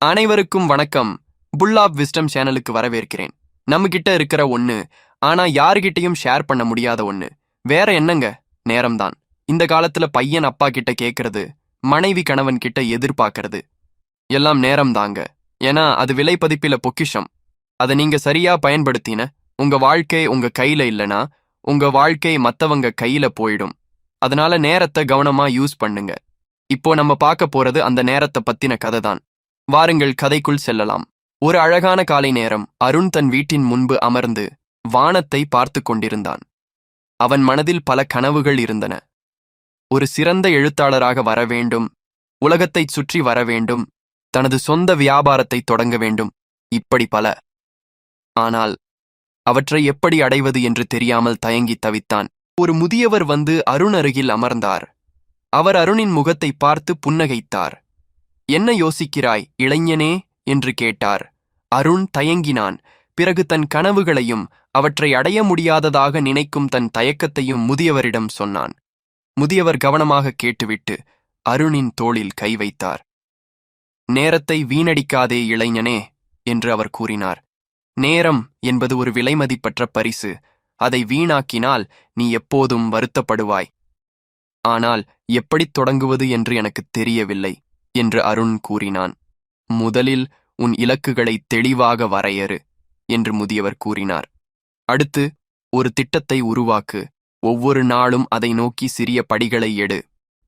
அனைவருக்கும் வணக்கம். புல்லாப் விஸ்டம் சேனலுக்கு வரவேற்கிறேன். நம்ம கிட்ட இருக்கிற ஒன்று ஆனா யாருகிட்டயும் ஷேர் பண்ண முடியாத ஒண்ணு. வேற என்னங்க? நேரம்தான். இந்த காலத்துல பையன் அப்பா கிட்ட கேட்கறது மனைவி கணவன் கிட்ட எதிர்பார்க்கறது எல்லாம் நேரம் தாங்க ஏன்னா அது விலைப்பதிப்பில பொக்கிஷம். அதை நீங்க சரியா பயன்படுத்தின உங்க வாழ்க்கை உங்க கையில இல்லனா உங்க வாழ்க்கை மத்தவங்க கையில போயிடும். அதனால நேரத்தை கவனமா யூஸ் பண்ணுங்க. இப்போ நம்ம பார்க்க போறது அந்த நேரத்தை பத்தின கதை தான் வாருங்கள் கதைக்குள் செல்லலாம். ஒரு அழகான காலை நேரம் அருண் தன் வீட்டின் முன்பு அமர்ந்து வானத்தை பார்த்து கொண்டிருந்தான். அவன் மனதில் பல கனவுகள் இருந்தன. ஒரு சிறந்த எழுத்தாளராக வர வேண்டும் உலகத்தைச் சுற்றி வர வேண்டும் தனது சொந்த வியாபாரத்தை தொடங்க வேண்டும் இப்படி பல. ஆனால் அவற்றை எப்படி அடைவது என்று தெரியாமல் தயங்கி தவித்தான். ஒரு முதியவர் வந்து அருண் அருகில் அமர்ந்தார். அவர் அருணின் முகத்தை பார்த்து புன்னகைத்தார். என்ன யோசிக்கிறாய் இளைஞனே? என்று கேட்டார். அருண் தயங்கினான். பிறகு தன் கனவுகளையும் அவற்றை அடைய முடியாததாக நினைக்கும் தன் தயக்கத்தையும் முதியவரிடம் சொன்னான். முதியவர் கவனமாக கேட்டுவிட்டு அருணின் தோளில் கை வைத்தார். நேரத்தை வீணடிக்காதே இளைஞனே என்று அவர் கூறினார். நேரம் என்பது ஒரு விலைமதிப்பற்ற பரிசு. அதை வீணாக்கினால் நீ எப்போதும் வருத்தப்படுவாய். ஆனால் எப்படித் தொடங்குவது என்று எனக்குத் தெரியவில்லை. என்று அருண் கூறினான். முதலில் உன் இலக்குகளை தெளிவாக வரையறு என்று முதியவர் கூறினார். அடுத்து ஒரு திட்டத்தை உருவாக்கு. ஒவ்வொரு நாளும் அதை நோக்கி சிறிய படிகளை எடு.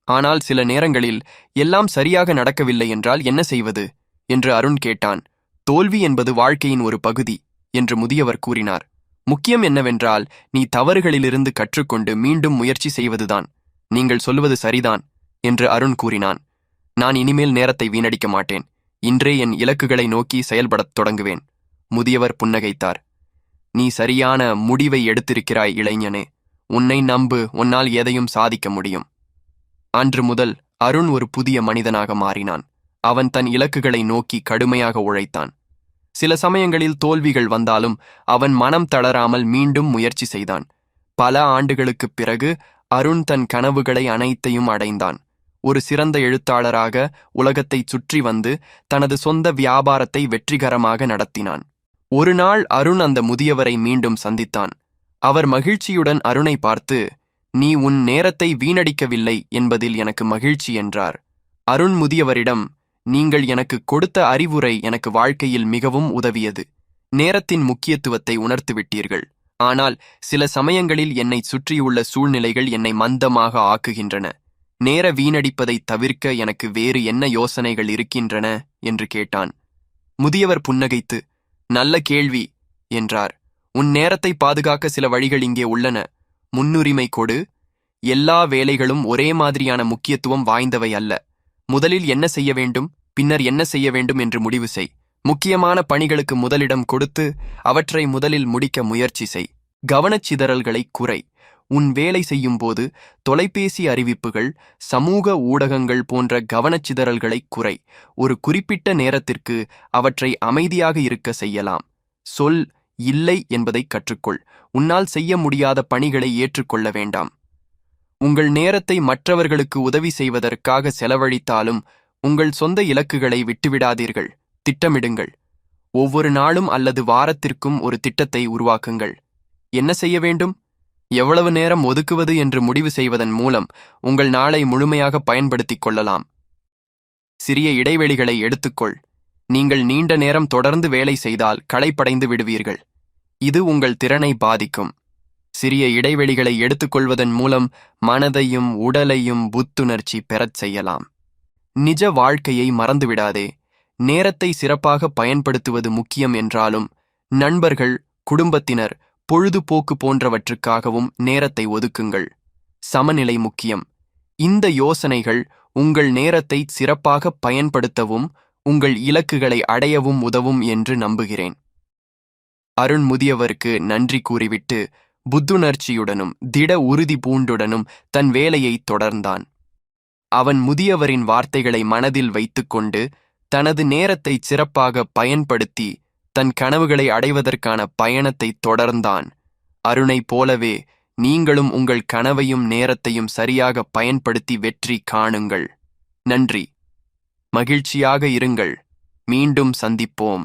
ஆனால் சில நேரங்களில் எல்லாம் சரியாக நடக்கவில்லை என்றால் என்ன செய்வது? என்று அருண் கேட்டான். தோல்வி என்பது வாழ்க்கையின் ஒரு பகுதி என்று முதியவர் கூறினார். முக்கியம் என்னவென்றால் நீ தவறுகளிலிருந்து கற்றுக்கொண்டு மீண்டும் முயற்சி செய்வதுதான். நீங்கள் சொல்வது சரிதான் என்று அருண் கூறினான். நான் இனிமேல் நேரத்தை வீணடிக்க மாட்டேன். இன்றே என் இலக்குகளை நோக்கி செயல்படத் தொடங்குவேன். முதியவர் புன்னகைத்தார். நீ சரியான முடிவை எடுத்திருக்கிறாய் இளைஞனே. உன்னை நம்பு. உன்னால் எதையும் சாதிக்க முடியும். அன்று முதல் அருண் ஒரு புதிய மனிதனாக மாறினான். அவன் தன் இலக்குகளை நோக்கி கடுமையாக உழைத்தான். சில சமயங்களில் தோல்விகள் வந்தாலும் அவன் மனம் தளராமல் மீண்டும் முயற்சி செய்தான். பல ஆண்டுகளுக்குப் பிறகு அருண் தன் கனவுகளை அனைத்தையும் அடைந்தான். ஒரு சிறந்த எழுத்தாளராக உலகத்தைச் சுற்றி வந்து தனது சொந்த வியாபாரத்தை வெற்றிகரமாக நடத்தினான். ஒரு நாள் அருண் அந்த முதியவரை மீண்டும் சந்தித்தான். அவர் மகிழ்ச்சியுடன் அருணை பார்த்து நீ உன் நேரத்தை வீணடிக்கவில்லை என்பதில் எனக்கு மகிழ்ச்சி என்றார். அருண் முதியவரிடம் நீங்கள் எனக்கு கொடுத்த அறிவுரை எனக்கு வாழ்க்கையில் மிகவும் உதவியது. நேரத்தின் முக்கியத்துவத்தை உணர்த்துவிட்டீர்கள். ஆனால் சில சமயங்களில் என்னை சுற்றியுள்ள சூழ்நிலைகள் என்னை மந்தமாக ஆக்குகின்றன. நேர வீணடிப்பதை தவிர்க்க எனக்கு வேறு என்ன யோசனைகள் இருக்கின்றன? என்று கேட்டான். முதியவர் புன்னகைத்து நல்ல கேள்வி என்றார். உன் நேரத்தை பாதுகாக்க சில வழிகள் இங்கே உள்ளன. முன்னுரிமை கொடு. எல்லா வேலைகளும் ஒரே மாதிரியான முக்கியத்துவம் வாய்ந்தவை அல்ல. முதலில் என்ன செய்ய வேண்டும்? பின்னர் என்ன செய்ய வேண்டும்? என்று முடிவு செய். முக்கியமான பணிகளுக்கு முதலிடம் கொடுத்து அவற்றை முதலில் முடிக்க முயற்சி செய். கவனச்சிதறல்களை குறை. உன் வேலை செய்யும்போது தொலைபேசி அறிவிப்புகள் சமூக ஊடகங்கள் போன்ற கவனச்சிதறல்களை குறை. ஒரு குறிப்பிட்ட நேரத்திற்கு அவற்றை அமைதியாக இருக்க செய்யலாம். சொல் இல்லை என்பதை கற்றுக்கொள். உன்னால் செய்ய முடியாத பணிகளை ஏற்றுக்கொள்ள வேண்டாம். உங்கள் நேரத்தை மற்றவர்களுக்கு உதவி செய்வதற்காக செலவழித்தாலும் உங்கள் சொந்த இலக்குகளை விட்டுவிடாதீர்கள். திட்டமிடுங்கள். ஒவ்வொரு நாளும் அல்லது வாரத்திற்கும் ஒரு திட்டத்தை உருவாக்குங்கள். என்ன செய்ய வேண்டும்? எவ்வளவு நேரம் ஒதுக்குவது என்று முடிவு செய்வதன் மூலம் உங்கள் நாளை முழுமையாக பயன்படுத்திக் கொள்ளலாம். சிறிய இடைவெளிகளை எடுத்துக்கொள். நீங்கள் நீண்ட நேரம் தொடர்ந்து வேலை செய்தால் களைப்படைந்து விடுவீர்கள். இது உங்கள் திறனை பாதிக்கும். சிறிய இடைவெளிகளை எடுத்துக்கொள்வதன் மூலம் மனதையும் உடலையும் புத்துணர்ச்சி பெறச் செய்யலாம். நிஜ வாழ்க்கையை மறந்துவிடாதே. நேரத்தை சிறப்பாக பயன்படுத்துவது முக்கியம் என்றாலும் நண்பர்கள் குடும்பத்தினர் பொழுதுபோக்கு போன்றவற்றுக்காகவும் நேரத்தை ஒதுக்குங்கள். சமநிலை முக்கியம். இந்த யோசனைகள் உங்கள் நேரத்தை சிறப்பாக பயன்படுத்தவும் உங்கள் இலக்குகளை அடையவும் உதவும் என்று நம்புகிறேன். அருண் முதியவருக்கு நன்றி கூறிவிட்டு புத்துணர்ச்சியுடனும் திட உறுதி பூண்டுடனும் தன் வேலையை தொடர்ந்தான். அவன் முதியவரின் வார்த்தைகளை மனதில் வைத்துக்கொண்டு தனது நேரத்தை சிறப்பாக பயன்படுத்தி தன் கனவுகளை அடைவதற்கான பயணத்தை தொடர்ந்தான். அருணைப் போலவே நீங்களும் உங்கள் கனவையும் நேரத்தையும் சரியாக பயன்படுத்தி வெற்றி காணுங்கள். நன்றி. மகிழ்ச்சியாக இருங்கள். மீண்டும் சந்திப்போம்.